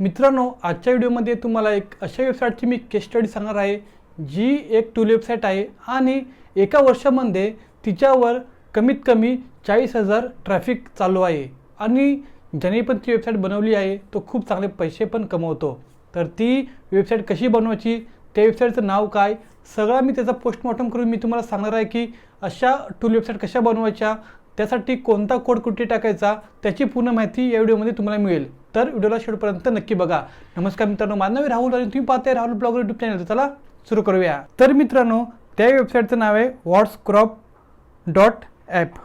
मित्रांनो आजच्या व्हिडिओमध्ये तुम्हाला एक अशा वेबसाईटची मी केस स्टडी सांगणार आहे जी एक टूल वेबसाईट आहे आणि एका वर्षामध्ये तिच्यावर कमीत कमी चाळीस हजार ट्रॅफिक चालू आहे. आणि ज्याने पण ती वेबसाईट बनवली आहे तो खूप चांगले पैसे पण कमवतो. तर ती वेबसाईट कशी बनवायची त्या वेबसाईटचं नाव काय सगळा मी त्याचा पोस्टमॉर्टम करून मी तुम्हाला सांगणार आहे की अशा टूल वेबसाईट कशा बनवायच्या त्यासाठी कोणता कोड कुठे टाकायचा त्याची पूर्ण माहिती या व्हिडिओमध्ये तुम्हाला मिळेल. तर व्हिडिओला शेवटपर्यंत नक्की बघा. नमस्कार मित्रांनो माझं नाव राहुल आणि तुम्ही पाहताय राहुल ब्लॉग युट्यूब चॅनल चला सुरू करूया. तर मित्रांनो त्या वेबसाईटचं नाव आहे व्हॉट्स क्रॉप डॉट ॲप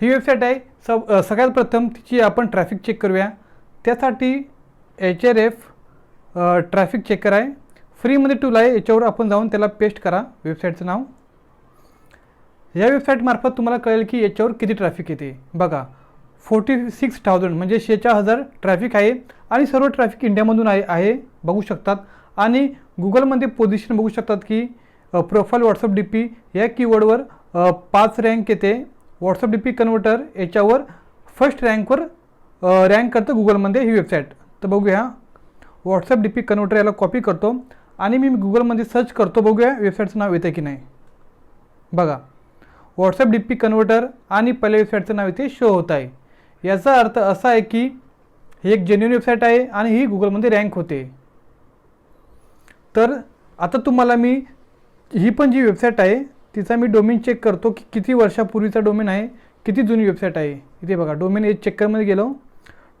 ही वेबसाईट आहे. स सगळ्यात प्रथम तिची आपण ट्रॅफिक चेक करूया. त्यासाठी H R F traffic checker आहे. फ्रीमध्ये टूल आहे. याच्यावर आपण जाऊन त्याला पेस्ट करा. वेबसाईटचं नाव. या वेबसाईटमार्फत तुम्हाला कळेल की याच्यावर किती ट्रॅफिक येते. बघा फोर्टी सिक्स थाउजंड म्हणजे शेहेचाळ हजार ट्रॅफिक आहे आणि सर्व ट्रॅफिक इंडियामधून आहे आहे बघू शकतात. आणि गुगलमध्ये पोझिशन बघू शकतात की प्रोफाईल व्हॉट्सअप डी पी या कीवर्डवर पाच रँक येते. व्हॉट्सअप डी पी कन्व्हर्टर याच्यावर फर्स्ट रँकवर रँक करतं गुगलमध्ये ही वेबसाईट तर बघूया. व्हॉट्सअप डी पी कन्व्हर्टर याला कॉपी करतो. आणि मी गुगलमध्ये सर्च करतो. बघूया वेबसाईटचं नाव येतं की नाही. बघा. व्हॉट्सअप डी पी कन्व्हर्टर आणि पहिल्या वेबसाईटचं नाव इथे शो होत आहे. याचा अर्थ असा आहे की ही एक जेन्युन वेबसाईट आहे आणि ही गुगलमध्ये रँक होते. तर आता तुम्हाला मी ही पण जी वेबसाईट आहे तिचा मी डोमेन चेक करतो की किती वर्षापूर्वीचा डोमेन आहे किती जुनी वेबसाईट आहे. इथे बघा डोमेन एज चेकरमध्ये गेलो.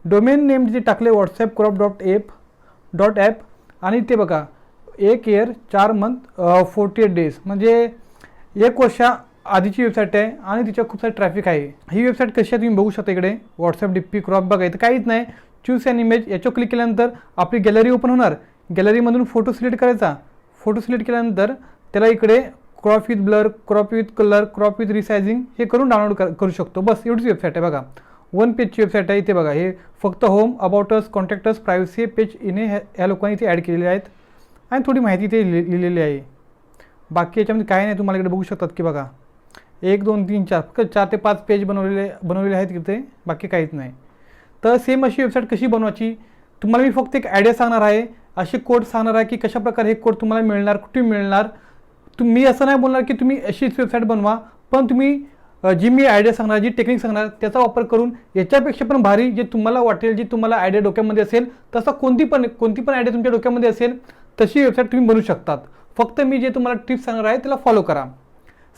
डोमेन नेम तिथे टाकले WhatsApp crop dot app dot app आणि ते बघा एक इयर चार मंथ फोर्टी एट डेज म्हणजे एक वर्षा आधीची वेबसाईट आहे आणि तिच्यावर खूप सारे ट्रॅफिक आहे. ही वेबसाईट कशी आहे तुम्ही बघू शकता इकडे. व्हॉट्सअप डिप्पी क्रॉप बघा इथं काहीच नाही. चूज अँड इमेज याच्यावर क्लिक केल्यानंतर आपली गॅलरी ओपन होणार. गॅलरीमधून फोटो सिलेक्ट करायचा. फोटो सिलेक्ट केल्यानंतर त्याला इकडे crop with blur crop with colour crop with resizing हे करून डाउनलोड कर करू शकतो. बस एवढीच वेबसाईट आहे बघा. वन पेजची वेबसाईट आहे इथे बघा. हे फक्त home about us contact us privacy page इने ह्या लोकांनी इथे ॲड केलेले आहेत. आणि थोडी माहिती इथे लिहिलेली आहे. बाकी याच्यामध्ये काय नाही तुम्हाला इकडे बघू शकतात की बघा. एक दोन तीन चार फक्त चार ते पाच पेज बनवलेले बनवलेले आहेत तिथे बाकी काहीच नाही. तर सेम अशी वेबसाईट कशी बनवायची? तुम्हाला मी फक्त एक आयडिया सांगणार आहे. असे कोड सांगणार आहे की कशाप्रकारे हे कोड तुम्हाला मिळणार कुठे मिळणार. तुम्ही असं नाही बोलणार की तुम्ही अशीच वेबसाईट बनवा पण तुम्ही जी मी आयडिया सांगणार जी टेक्निक सांगणार त्याचा वापर करून याच्यापेक्षा पण भारी जे तुम्हाला वाटेल जी तुम्हाला आयडिया डोक्यामध्ये असेल तसा कोणती पण कोणती पण आयडिया तुमच्या डोक्यामध्ये असेल तशी वेबसाईट तुम्ही बनवू शकतात. फक्त मी जे तुम्हाला टिप्स सांगणार आहे त्याला फॉलो करा.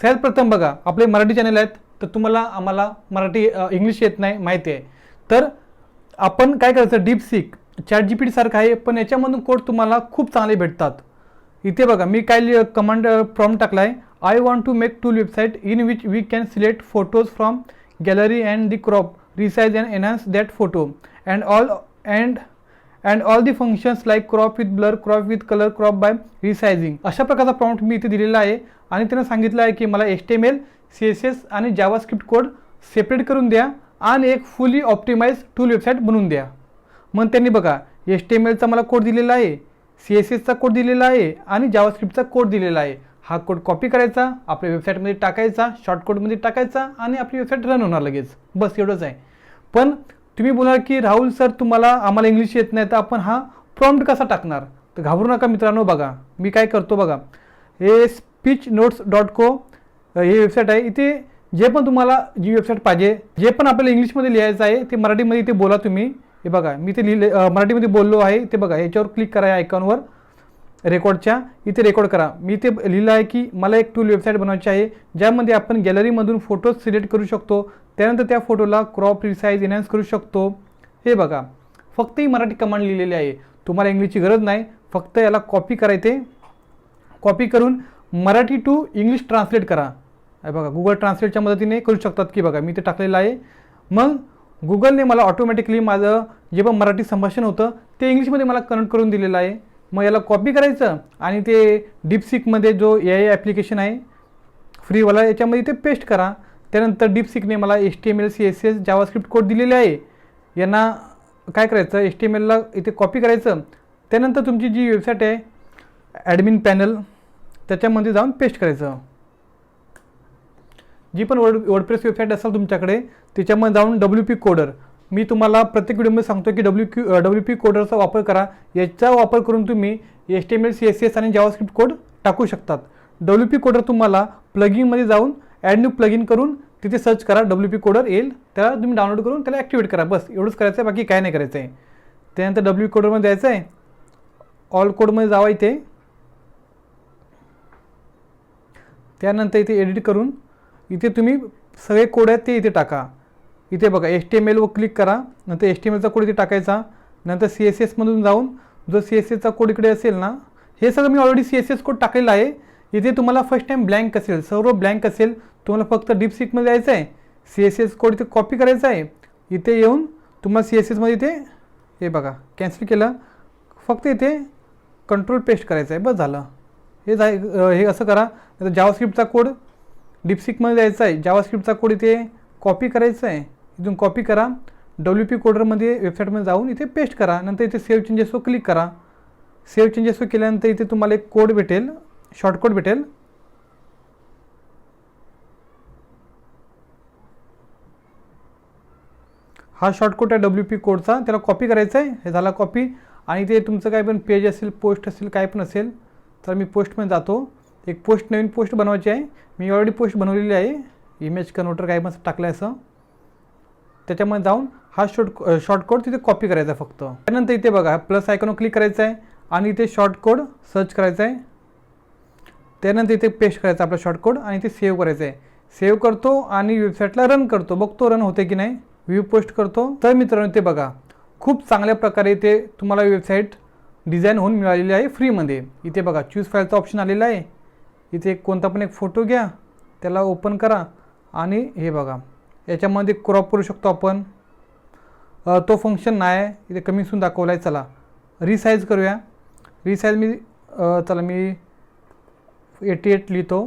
सगळ्यात प्रथम बघा आपले मराठी चॅनल आहेत तर तुम्हाला आम्हाला मराठी इंग्लिश येत नाही माहिती आहे. तर आपण काय करायचं DeepSeek chat G P सारखं आहे पण याच्यामधून कोड तुम्हाला खूप चांगले भेटतात. इथे बघा मी काय कमांड फ्रॉम टाकला आहे I want to make tool website in which we can select photos from gallery and the crop resize and enhance that photo and all and and all the functions like crop with blur crop with colour crop by resizing अशा प्रकारचा prompt मी इथे दिलेला आहे. आणि त्यांना सांगितलं आहे की मला H T M L C S S आणि जावा स्क्रिप्ट कोड सेपरेट करून द्या आणि एक फुली ऑप्टिमाइज टूल वेबसाईट बनवून द्या. मग त्यांनी बघा एच टी एम एलचा मला कोड दिलेला आहे सी एस एसचा कोड दिलेला आहे आणि जावा स्क्रिप्टचा कोड दिलेला आहे. हा कोड कॉपी करायचा आपल्या वेबसाईटमध्ये टाकायचा शॉर्टकोडमध्ये टाकायचा आणि आपली वेबसाईट रन होणार लगेच. बस एवढंच आहे. पण तुम्ही बोलणार की राहुल सर तुम्हाला आम्हाला इंग्लिश येत नाही तर आपण हा प्रॉम्प्ट कसा टाकणार? तर घाबरू नका मित्रांनो बघा. मी काय करतो बघा. हे स्पीच नोट्स डॉट को हे वेबसाईट आहे. इथे जे पण तुम्हाला जी वेबसाईट पाहिजे जे पण आपल्याला इंग्लिशमध्ये लिहायचं आहे ते मराठीमध्ये इथे बोला तुम्ही. हे बघा मी ते लिहिले मराठीमध्ये बोललो आहे ते बघा याच्यावर क्लिक करा या आयकॉनवर रेकॉर्डच्या इथे रेकॉर्ड करा. मी ते लिहिलं आहे की मला एक टूल वेबसाईट बनवायची आहे ज्यामध्ये आपण गॅलरीमधून फोटोज सिलेक्ट करू शकतो. त्यानंतर त्या फोटोला क्रॉप रिसाईज एनहान्स करू शकतो. हे बघा फक्त ही मराठी कमांड लिहिलेली आहे. तुम्हाला इंग्लिशची गरज नाही फक्त याला कॉपी करायचे. कॉपी करून मराठी टू इंग्लिश ट्रान्सलेट करा. हे बघा गुगल ट्रान्सलेटच्या मदतीने करू शकतात की बघा मी ते टाकलेलं आहे. मग गुगलने मला ऑटोमॅटिकली माझं जे पण मराठी संभाषण होतं ते इंग्लिशमध्ये मला कनेक्ट करून दिलेलं आहे. मग याला कॉपी करायचं आणि ते डीपसिकमध्ये जो ए आय ॲप्लिकेशन आहे फ्रीवाला याच्यामध्ये ते पेस्ट करा. त्यानंतर डीपसिकने मला H T M L C S S JavaScript code दिलेले आहे. यांना काय करायचं? एच टी एम एलला इथे कॉपी करायचं. त्यानंतर तुमची जी वेबसाईट आहे ॲडमिन पॅनल त्याच्यामध्ये जाऊन पेस्ट करायचं. जी पण वर्ड वर्डप्रेस वेबसाईट असेल तुमच्याकडे त्याच्यामध्ये जाऊन डब्ल्यू पी कोडर मी तुम्हाला प्रत्येक व्हिडिओमध्ये सांगतो की डब्ल्यू क्यू डब्ल्यू पी कोडरचा वापर करा. याचा वापर करून तुम्ही H T M L C S S आणि जावास्क्रिप्ट कोड टाकू शकतात. डब्ल्यू पी कोडर तुम्हाला प्लगिंगमध्ये जाऊन ॲड न्यू प्लग इन करून तिथे सर्च करा डब्ल्यू पी कोडर येईल. त्याला तुम्ही डाउनलोड करून त्याला ॲक्टिवेट करा. बस एवढंच करायचं आहे बाकी काय नाही करायचं आहे. त्यानंतर डब्ल्यू कोडरमध्ये जायचं आहे. ऑल कोडमध्ये जावा इथे. त्यानंतर इथे एडिट करून इथे तुम्ही सगळे कोड आहेत ते इथे टाका. इथे बघा एच टी एम एलवर क्लिक करा. नंतर एच टी एम एलचा कोड इथे टाकायचा. नंतर सी एस एसमधून जाऊन जो सी एस एसचा कोड इकडे असेल ना हे सगळं मी already C S S code टाकलेला आहे. इथे तुम्हाला फर्स्ट टाईम ब्लँक असेल सर्व ब्लँक असेल. तुम्हाला फक्त डीप सीकमध्ये जायचं आहे सी एस एस कोड इथे कॉपी करायचा आहे इथे येऊन तुम्हाला सी एस एसमध्ये इथे हे बघा कॅन्सल केलं फक्त इथे कंट्रोल पेस्ट करायचं आहे बस झालं. हे जाय हे असं करा नाही जावास्क्रिप्टचा कोड डिपसिकमध्ये जायचा आहे जावास्क्रिप्टचा कोड इथे कॉपी करायचा आहे इथून कॉपी करा डब्ल्यू पी कोडरमध्ये वेबसाईटमध्ये जाऊन इथे पेस्ट करा नंतर इथे सेव्ह चेंजेसवर क्लिक करा. सेव्ह चेंजेसवर केल्यानंतर इथे तुम्हाला एक कोड भेटेल शॉर्टकोड भेटेल. हा शॉर्टकट आहे डब्ल्यू पी कोडचा त्याला कॉपी करायचा आहे. हे झाला कॉपी आणि ते तुमचं काय पण पेज असेल पोस्ट असेल काय पण असेल तर मी पोस्टमध्ये जातो. एक पोस्ट नवीन पोस्ट बनवायची आहे. मी ऑलरेडी पोस्ट बनवलेली आहे. इमेज कन्वर्टर काय पण टाकलं आहे असं. त्याच्यामध्ये जाऊन हा शॉर्ट शॉर्टकोड तिथे कॉपी करायचा आहे फक्त. त्यानंतर इथे बघा प्लस आयकॉनवर क्लिक करायचं आहे. आणि इथे शॉर्टकोड सर्च करायचा आहे. त्यानंतर इथे पेस्ट करायचा आपला शॉर्टकोड आणि इथे सेव्ह करायचं आहे. सेव्ह करतो आणि वेबसाईटला रन करतो. बघतो रन होते की नाही. व्ह्यू पोस्ट करतो. तर मित्रांनो ते बघा. खूप चांगल्या प्रकारे ते तुम्हाला वेबसाईट डिझाईन होऊन मिळालेली आहे फ्रीमध्ये इथे बघा चूज फाईलचा ऑप्शन आलेला आहे. इथे कोणता पण एक फोटो घ्या. त्याला ओपन करा. आणि हे बघा. याच्यामध्ये क्रॉप करू शकतो आपण. तो फंक्शन नाही आहे. इथे कमी सून दाखवला आहे चला. रिसाईज करूया. रिसाईज मी चला मी एटी एट लिहितो.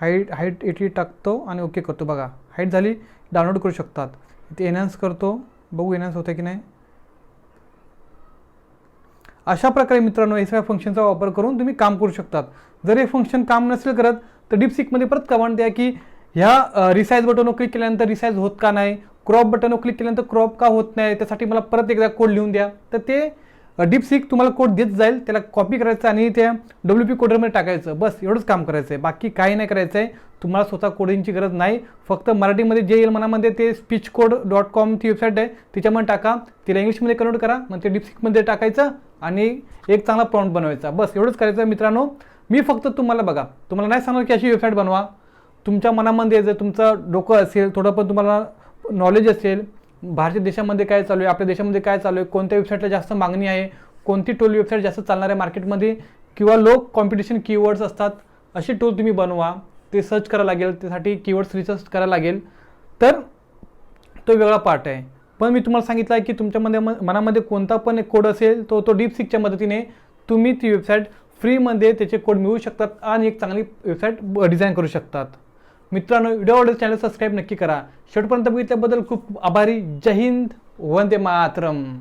हाईट हाईट एटी एट टाकतो आणि ओके करतो. बघा. हाईट झाली डाउनलोड करू शकतात. इथे एनहान्स करतो. बघू एनहान्स होतं की नाही. अशा प्रकारे मित्रांनो हे सगळ्या फंक्शनचा वापर करून तुम्ही काम करू शकतात. जर हे फंक्शन काम नसेल करत तर डीपसिकमध्ये परत कमांड द्या की ह्या रिसाईज बटनवर क्लिक केल्यानंतर रिसाईज होत का नाही? क्रॉप बटनवर क्लिक केल्यानंतर क्रॉप का होत नाही? त्यासाठी मला परत एकदा कोड लिहून द्या. तर ते डीप सीक तुम्हाला कोड देत जाईल त्याला कॉपी करायचं आणि ते डब्ल्यू पी कोडरमध्ये टाकायचं. बस एवढंच काम करायचं आहे बाकी काही नाही करायचं आहे तुम्हाला स्वतः कोडिंगची गरज नाही. फक्त मराठीमध्ये जे येईल मनामध्ये ते स्पीच कोड डॉट कॉम ती वेबसाईट आहे. तिच्यामध्ये टाका. तिला इंग्लिशमध्ये कन्वर्ट करा. मग ते डिपसिकमध्ये टाकायचं आणि एक चांगला प्रॉम्प्ट बनवायचा. बस एवढंच करायचं मित्रांनो. मी फक्त तुम्हाला बघा तुम्हाला नाही सांगणार की अशी वेबसाईट बनवा. तुमच्या मनामध्ये जर तुमचं डोकं असेल थोडं पण तुम्हाला नॉलेज असेल भारतीय देशामध्ये काय चालू आहे? आपल्या देशामध्ये काय चालू आहे? कोणत्या वेबसाईटला जास्त मागणी आहे? कोणती टोल वेबसाईट जास्त चालणार आहे मार्केटमध्ये किंवा लोक कॉम्पिटिशन कीवर्ड्स असतात अशी टूल तुम्ही बनवा. ते सर्च करावं लागेल त्यासाठी कीवर्ड्स रिसर्च करायला लागेल. तर तो वेगळा पार्ट आहे. पण मी तुम्हाला सांगितलं आहे की तुमच्यामध्ये म- मनामध्ये कोणता पण एक कोड असेल तो तो डीपसिकच्या मदतीने तुम्ही ती वेबसाईट फ्रीमध्ये त्याचे कोड मिळवू शकतात आणि एक चांगली वेबसाईट डिझाईन करू शकतात. मित्रांनो व्हिडिओ आवडेल चॅनल सबस्क्राईब नक्की करा. शेवटपर्यंत बघितल्याबद्दल खूप आभारी. जय हिंद. वंदे मातरम.